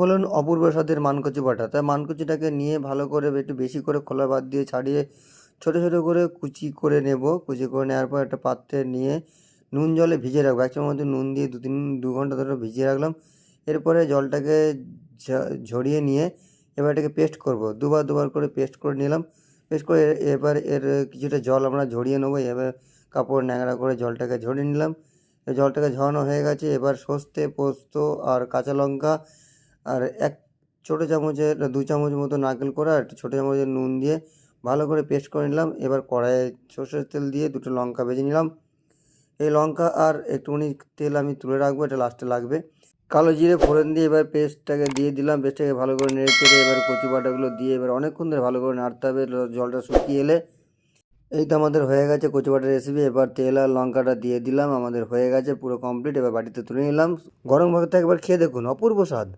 বলুন, অপূর্ব স্বাদের মানকচি বাটা। তাই মানকচিটাকে নিয়ে ভালো করে একটু বেশি করে খোলা বাদ দিয়ে ছাড়িয়ে ছোট ছোট করে কুচি করে নেব। কুচি করে নেওয়ার পর একটা পাত্রে নিয়ে নুন জলে ভিজিয়ে রাখব। এক চামচ নুন দিয়ে দু তিন, দু ঘণ্টা ধরে ভিজিয়ে রাখলাম। এরপরে জলটাকে ঝরিয়ে নিয়ে এবার এটাকে পেস্ট করব। দুবার দুবার করে পেস্ট করে নিলাম। পেস্ট করে এবার এর কিছুটা জল আমরা ঝরিয়ে নেব। এবার কাপড় ন্যাংরা করে জলটাকে ঝরিয়ে নিলাম। জলটাকে ঝরানো হয়ে গেছে। এবার সস্তে পোস্ত আর কাঁচা লঙ্কা আর এক ছোটো চামচের দু চামচ মতো নারকেল করে আর একটা ছোটো চামচের নুন দিয়ে ভালো করে পেস্ট করে নিলাম। এবার কড়াইয়ে সর্ষের তেল দিয়ে দুটো লঙ্কা ভেজে নিলাম। এই লঙ্কা আর একটুখানি তেল আমি তুলে রাখব, এটা লাস্টে লাগবে। কালো জিরে ফোড়ন দিয়ে এবার পেস্টটাকে দিয়ে দিলাম। পেস্টটাকে ভালো করে নেড়ে চেড়ে এবার কচু বাটাগুলো দিয়ে এবার অনেকক্ষণ ধরে ভালো করে নাড়তে হবে জলটা শুকিয়ে এলে। এই তো আমাদের হয়ে গেছে কচু বাটার রেসিপি এবার তেল আর লঙ্কাটা দিয়ে দিলাম, আমাদের হয়ে গেছে পুরো কমপ্লিট এবার বাটিতে তুলে নিলাম। গরম ভাতটা একবার খেয়ে দেখুন, অপূর্ব স্বাদ।